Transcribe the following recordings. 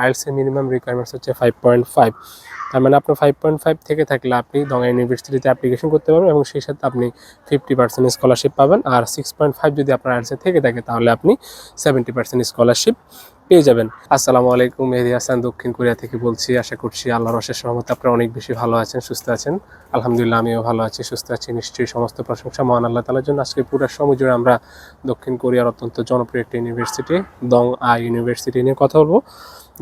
ILC minimum requirements হচ্ছে five point five তার মানে আপনার ফাইভ পয়েন্ট ফাইভ থেকে থাকলে আপনি দঙ্গা ইউনিভার্সিটিতে অ্যাপ্লিকেশন করতে পারবেন এবং সেই সাথে আপনি ফিফটি পার্সেন্ট স্কলারশিপ পাবেন আর সিক্স পয়েন্ট ফাইভ যদি আপনার আইএলসি থেকে থাকে তাহলে আপনি সেভেন্টি পার্সেন্ট স্কলারশিপ পেয়ে যাবেন। আসসালামু আলাইকুম, মেহেদি হাসান, দক্ষিণ কোরিয়া থেকে বলছি, আশা করছি আল্লাহর অশেষ রহমতে আপনারা অনেক বেশি ভালো আছেন, সুস্থ আছেন। আলহামদুলিল্লাহ, আমিও ভালো আছি, সুস্থ আছি, নিশ্চয়ই সমস্ত প্রশংসা মহান আল্লাহ তালার জন্য। আজকে পুরো সময় জুড়ে আমরা দক্ষিণ কোরিয়ার অত্যন্ত জনপ্রিয় একটি ইউনিভার্সিটি দং আ ইউনিভার্সিটি নিয়ে কথা বলব।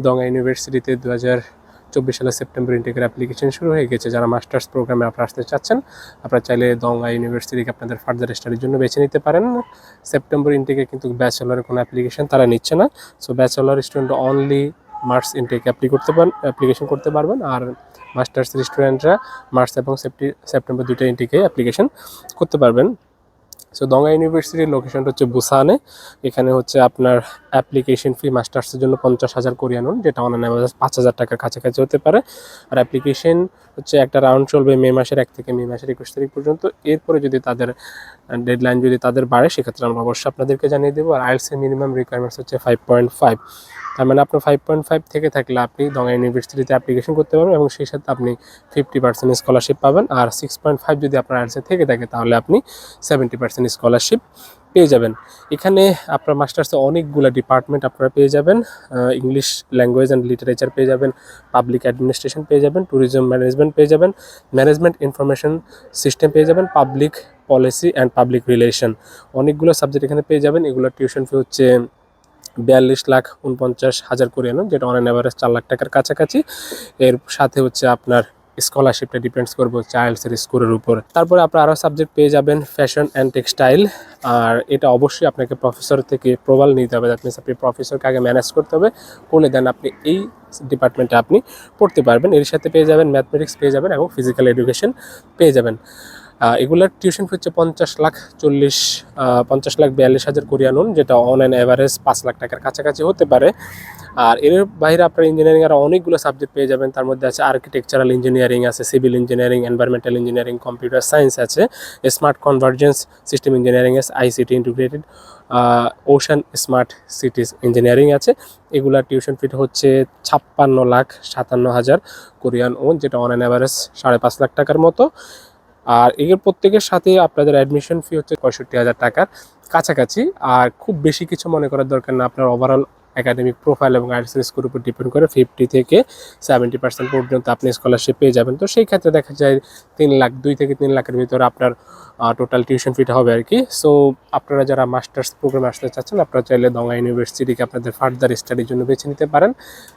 দং আ ইউনিভার্সিটিতে দু হাজার চব্বিশ সালে সেপ্টেম্বর ইন্টেকের অ্যাপ্লিকেশন শুরু হয়ে গেছে। যারা মাস্টার্স প্রোগ্রামে আপনারা আসতে চাচ্ছেন, আপনারা চাইলে দংগা ইউনিভার্সিটিকে আপনাদের ফার্দার স্টাডির জন্য বেছে নিতে পারেন। সেপ্টেম্বর ইনটেকে কিন্তু ব্যাচেলরের কোনো অ্যাপ্লিকেশন তারা নিচ্ছে না। So bachelor student only March intake apply করতে পারেন অ্যাপ্লিকেশন করতে পারবেন আর মাস্টার্স স্টুডেন্টরা মার্চ এবং সেপ্টি সেপ্টেম্বর দুইটা ইনটেকে অ্যাপ্লিকেশন করতে পারবেন। সো দঙ্গা ইউনিভার্সিটির লোকেশনটা হচ্ছে বুসানে এখানে হচ্ছে আপনার অ্যাপ্লিকেশন ফি মাস্টার্সের জন্য পঞ্চাশ হাজার কোরিয়ান won, যেটা অনলাইন অ্যাভারেজ পাঁচ হাজার টাকার কাছাকাছি হতে পারে। আর অ্যাপ্লিকেশন হচ্ছে একটা রাউন্ড চলবে মে মাসের এক থেকে মে মাসের একুশ তারিখ পর্যন্ত। এরপরে যদি তাদের ডেডলাইন যদি তাদের বাড়ে সেক্ষেত্রে আমরা অবশ্যই আপনাদেরকে জানিয়ে দেবো। আর আইএলসি মিনিমাম রিকোয়ারমেন্টস হচ্ছে ফাইভ পয়েন্ট ফাইভ তার মানে আপনার ফাইভ পয়েন্ট ফাইভ থেকে থাকলে আপনি দঙ্গা ইউনিভার্সিটিতে অ্যাপ্লিকেশন করতে পারবেন এবং সেই সাথে আপনি ফিফটি পার্সেন্ট স্কলারশিপ পাবেন। আর সিক্স পয়েন্ট ফাইভ যদি আপনার আইএলসি থেকে থাকে, তাহলে আপনি সেভেন্টি পার্সেন্ট স্কলারশিপ পেয়ে যাবেন। এখানে আপনার মাস্টার্সে অনেকগুলো ডিপার্টমেন্ট আপনারা পেয়ে যাবেন। ইংলিশ ল্যাঙ্গুয়েজ অ্যান্ড লিটারেচার পেয়ে যাবেন পাবলিক অ্যাডমিনিস্ট্রেশন পেয়ে যাবেন ট্যুরিজম ম্যানেজমেন্ট পেয়ে যাবেন ম্যানেজমেন্ট ইনফরমেশন সিস্টেম পেয়ে যাবেন public policy and public relation অনেকগুলো সাবজেক্ট এখানে পেয়ে যাবেন। এগুলোর টিউশন ফি হচ্ছে বিয়াল্লিশ লাখ উনপঞ্চাশ হাজার কোরিয়ানো যেটা অন অ্যাভারেজ চার লাখ টাকার কাছাকাছি। এর সাথে হচ্ছে আপনার স্কলারশিপটা ডিপেন্ডস করবে চাইল্ডসের স্কোরের উপর। তারপরে আপনার আরও সাবজেক্ট পেয়ে যাবেন ফ্যাশন অ্যান্ড টেক্সটাইল আর এটা অবশ্যই আপনাকে প্রফেসর থেকে প্রবাল নিতে হবে। দ্যাট মিনস আপনি প্রফেসরকে আগে ম্যানেজ করতে হবে। করলে দেন আপনি এই ডিপার্টমেন্টে আপনি পড়তে পারবেন। এর সাথে পেয়ে যাবেন ম্যাথমেটিক্স পেয়ে যাবেন এবং ফিজিক্যাল এডুকেশন পেয়ে যাবেন। এগুলার টিউশন ফি হচ্ছে পঞ্চাশ লাখ চল্লিশ পঞ্চাশ লাখ বিয়াল্লিশ হাজার কোরিয়ান won, যেটা অন অ্যান অ্যাভারেজ পাঁচ লাখ টাকার কাছাকাছি হতে পারে। আর এর বাইরে আপনার ইঞ্জিনিয়ারিং আর অনেকগুলো সাবজেক্ট পেয়ে যাবেন তার মধ্যে আছে আর্কিটেকচারাল ইঞ্জিনিয়ারিং আছে civil engineering environmental engineering computer science আছে স্মার্ট কনভার্জেন্স সিস্টেম ইঞ্জিনিয়ারিং আছে ICT integrated ocean smart cities engineering আছে। এগুলার টিউশন ফিট হচ্ছে ছাপ্পান্ন লাখ সাতান্ন হাজার কোরিয়ান ওন যেটা অন অ্যান অ্যাভারেজ সাড়ে পাঁচ লাখ টাকার মতো। আর এর প্রত্যেকের সাথে আপনাদের অ্যাডমিশন ফি হচ্ছে পঁয়ষট্টি হাজার টাকার কাছাকাছি। আর খুব বেশি কিছু মনে করার দরকার না, আপনার ওভারঅল একাডেমিক প্রোফাইল এবং আইএলটিএস স্কোর উপর ডিপেন্ড করে ফিফটি থেকে সেভেন্টি পার্সেন্ট পর্যন্ত আপনি স্কলারশিপ পেয়ে যাবেন। তো সেই ক্ষেত্রে দেখা যায় তিন লাখ, দুই থেকে তিন লাখের ভিতরে আপনার টোটাল টিউশন ফিটা হবে আর কি। সো আপনারা যারা মাস্টার্স প্রোগ্রামে আসতে চাচ্ছেন, আপনারা চাইলে দঙ্গা ইউনিভার্সিটিকে আপনাদের ফার্দার স্টাডির জন্য বেছে নিতে পারেন।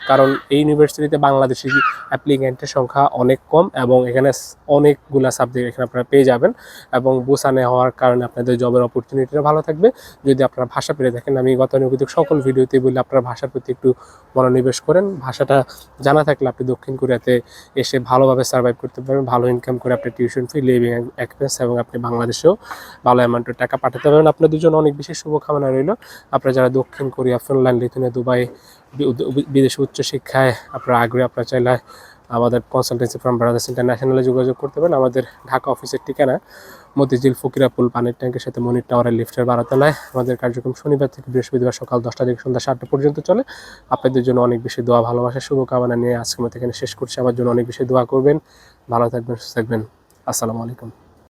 কারণ এই ইউনিভার্সিটিতে বাংলাদেশি অ্যাপ্লিকেন্টের সংখ্যা অনেক কম এবং এখানে অনেকগুলা সাবজেক্ট এখানে আপনারা পেয়ে যাবেন এবং বোসানে হওয়ার কারণে আপনাদের জবের অপরচুনিটিটা ভালো থাকবে। যদি আপনারা ভাষা পেরে থাকেন, আমি গতানুগতিক সকল ভিডিওতে বলি আপনারা ভাষার প্রতি একটু মনোনিবেশ করেন। ভাষাটা জানা থাকলে আপনি দক্ষিণ কোরিয়াতে এসে ভালোভাবে সার্ভাইভ করতে পারবেন, ভালো ইনকাম করে আপনি টিউশন ফি লিভিং এক্সপেন্স এবং আপনি বাংলাদেশেও ভালো অ্যামাউন্টের টাকা পাঠাতে পারবেন। আপনার দুজন অনেক বিশেষ শুভকামনা রইল। আপনারা যারা দক্ষিণ কোরিয়া, ফিনল্যান্ড লিথুনিয়া দুবাই বিদেশে উচ্চশিক্ষায় আপনারা আগ্রহী, আপনার চাইলে আমাদের কনসালটেন্সি ফ্রম ব্রাদার্স ইন্টারন্যাশনালে যোগাযোগ করতে পারেন। আমাদের ঢাকা অফিসের ঠিকানা মতিঝিল ফকিরাপুল পানির ট্যাঙ্কের সাথে মনির টাওয়ারের লিফটের বারাতলায়। আমাদের কার্যক্রম শনিবার থেকে বৃহস্পতিবার সকাল দশটা থেকে সন্ধ্যা সাতটা পর্যন্ত চলে। আপনাদের জন্য অনেক বেশি দোয়া, ভালোবাসা, শুভকামনা নিয়ে আজকে মতো এখানে শেষ করছি। আমার জন্য অনেক বেশি দোয়া করবেন। ভালো থাকবেন, সুস্থ থাকবেন। আসসালামু আলাইকুম।